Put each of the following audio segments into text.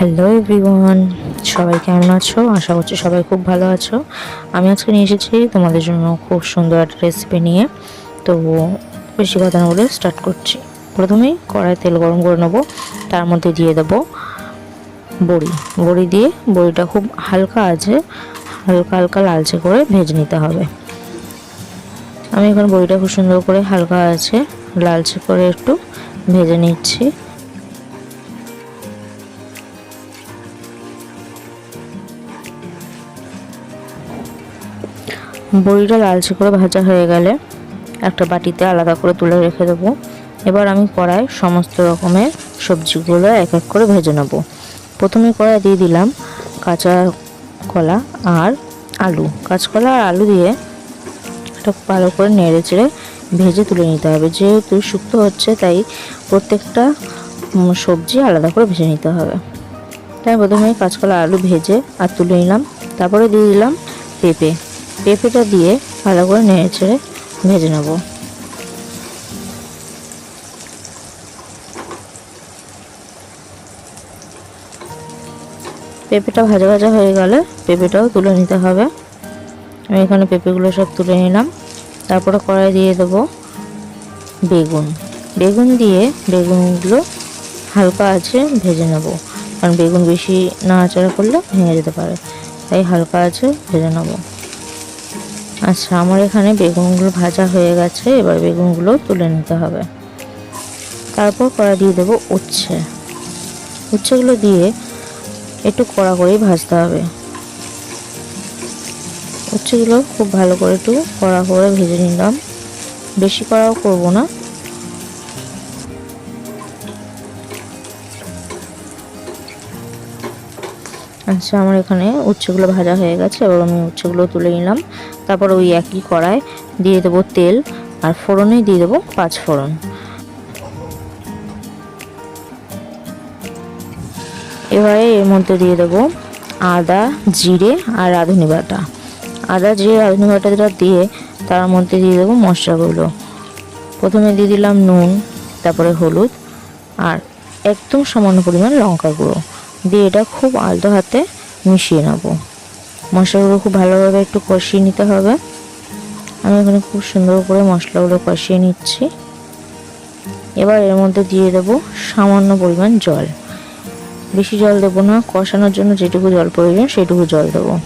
Hello everyone সবাই কেমন আছো? আশা করছি সবাই খুব ভালো আছো। আমি আজকে নিয়ে এসেছি তোমাদের জন্য খুব সুন্দর একটা রেসিপি নিয়ে। তো বেশি কথা না বলে স্টার্ট করছি। প্রথমেই কড়াই তেল গরম করে নেব। তার মধ্যে দিয়ে দেবো বড়ি। বড়ি দিয়ে বড়িটা খুব হালকা আছে হালকা হালকা লালচে করে ভেজে নিতে হবে। আমি এখন বড়িটা খুব সুন্দর করে হালকা আছে লালচে করে একটু ভেজে নিচ্ছি। বড়িটা লালচে করে ভাজা হয়ে গেলে একটা বাটিতে আলাদা করে তুলে রেখে দেবো। এবার আমি কড়াই সমস্ত রকমের সবজিগুলো এক এক করে ভেজে নেব। প্রথমে কড়াই দিয়ে দিলাম কাঁচা কলা আর আলু। কাঁচকলা আর আলু দিয়ে এটা ভালো করে নেড়ে চেড়ে ভেজে তুলে নিতে হবে। যেহেতু শুক্তো হচ্ছে, তাই প্রত্যেকটা সবজি আলাদা করে ভেজে নিতে হবে। তাই প্রথমে কাঁচকলা আলু ভেজে আর তুলে নিলাম। তারপরে দিয়ে দিলাম পেঁপে। পেঁপেটা দিয়ে ভালো করে নেড়ে ছেড়ে ভেজে নেব। পেঁপেটা ভাজা ভাজা হয়ে গেলে পেঁপেটাও তুলে নিতে হবে। আমি এখানে পেঁপেগুলো সব তুলে নিলাম। তারপরে কড়াই দিয়ে দেবো বেগুন। বেগুন দিয়ে বেগুনগুলো হালকা আছে ভেজে নেব। কারণ বেগুন বেশি নাড়াচাড়া করলে ভেঙে যেতে পারে। তাই হালকা আছে ভেজে নেব। আচ্ছা আমার এখানে বেগুনগুলো ভাজা হয়ে গেছে, এবার বেগুনগুলো তুলে নিতে হবে। তারপর কড়া দিয়ে দেবো উচ্ছে। উচ্ছেগুলো দিয়ে একটু কড়া করেই ভাজতে হবে। উচ্ছেগুলো খুব ভালো করে একটু কড়া করে ভেজে নিলাম। বেশি কড়াও করব না। আচ্ছা আমার এখানে উচ্ছেগুলো ভাজা হয়ে গেছে, এবার আমি উচ্ছেগুলো তুলে নিলাম। তারপর ওই একই কড়ায় দিয়ে দেবো তেল, আর ফোড়নে দিয়ে দেবো পাঁচ ফোড়ন। এবারে এর মধ্যে দিয়ে দেবো আদা, জিরে আর রাঁধুনি বাটা। আদা, জিরে, রাঁধুনি বাটাটা দিয়ে তার মধ্যে দিয়ে দেবো মশলাগুলো। প্রথমে দিয়ে দিলাম নুন, তারপরে হলুদ, আর একদম সামান্য পরিমাণ লঙ্কা গুঁড়ো। দিয়ে এটা খুব আলতো হাতে মিশিয়ে নেব। মশলাগুলো খুব ভালোভাবে একটু কষিয়ে নিতে হবে। আমি এখানে খুব সুন্দর করে মশলাগুলো কষিয়ে নিচ্ছি। এবার এর মধ্যে দিয়ে দেবো সামান্য পরিমাণ জল। বেশি জল দেবো না, কষানোর জন্য যেটুকু জল প্রয়োজন সেটুকু জল দেবো।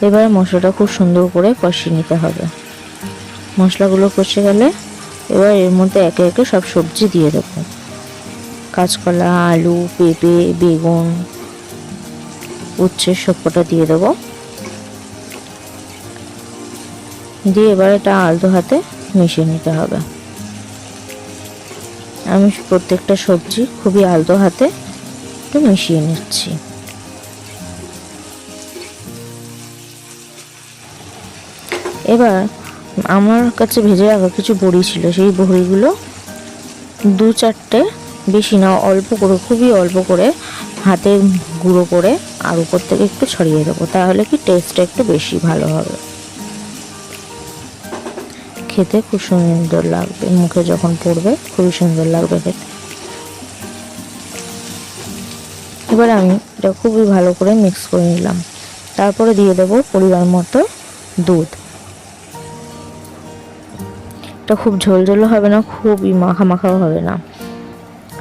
এবার মশলাটা খুব সুন্দর করে কষিয়ে নিতে হবে। মশলাগুলো কষে গেলে এবার এর মধ্যে একে একে সব সবজি দিয়ে দেবো। কাঁচকলা, আলু, পেঁপে, বেগুন, উচ্ছে সবকটা দিয়ে দেবো। দিয়ে এবার এটা আলতো হাতে মিশিয়ে নিতে হবে। আমি প্রত্যেকটা সবজি খুবই আলতো হাতে একটু মিশিয়ে নিচ্ছি। এবার আমার কাছে ভেজে রাখা কিছু বড়ি ছিল, সেই বড়িগুলো দু চারটে বেশি না, অল্প করে, খুবই অল্প করে হাতে গুঁড়ো করে আর উপর থেকে একটু ছড়িয়ে দেবো, তাহলে কি টেস্টটা একটু বেশি ভালো হবে। খেতে খুব সুন্দর লাগবে, মুখে যখন পড়বে খুবই সুন্দর লাগবে খেতে। এবার আমি এটা খুবই ভালো করে মিক্স করে নিলাম, তারপরে দিয়ে দেবো পরিমাণ মতো দুধ। এটা খুব ঝোলঝোলও হবে না, খুবই মাখা মাখাও হবে না।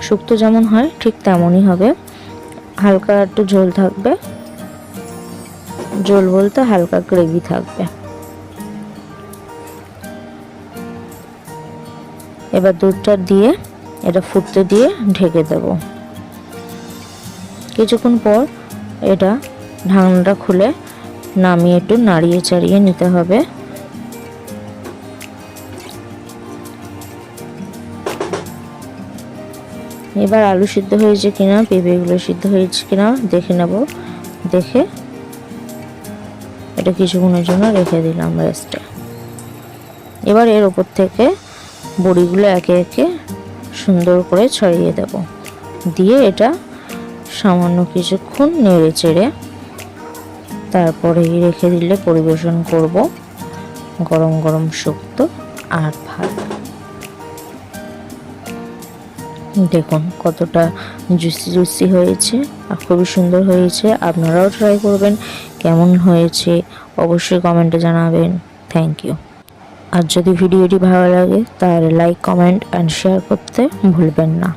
শুক্তো যেমন হয়, ঠিক তেমনই হবে। হালকা একটু ঝোল থাকবে। ঝোল বলতে হালকা গ্রেভি থাকবে। এবার দুধটা দিয়ে, এটা ফুটতে দিয়ে ঢেকে দেব। কিছুক্ষণ পর এটা ঢাকনাটা খুলে নামিয়ে একটু নাড়িয়ে চাড়িয়ে নিতে হবে। এবার আলু সিদ্ধ হয়েছে কিনা, পেঁপেগুলো সিদ্ধ হয়েছে কিনা দেখে নেব। দেখে এটা কিছুক্ষণের জন্য রেখে দিলাম রেস্টে এবার এর ওপর থেকে বড়িগুলো একে একে সুন্দর করে ছড়িয়ে দেব। দিয়ে এটা সামান্য কিছুক্ষণ নেড়ে চেড়ে তারপরে রেখে দিলে পরিবেশন করব। গরম গরম শুক্তো আর ভাত। দেখুন কতটা জুসি জুসি হয়েছে আর খুবই সুন্দর হয়েছে, আপনারাও ট্রাই করবেন, কেমন হয়েছে অবশ্যই কমেন্টে জানাবেন থ্যাংক ইউ আর যদি ভিডিওটি ভালো লাগে তাহলে লাইক কমেন্ট অ্যান্ড শেয়ার করতে ভুলবেন না।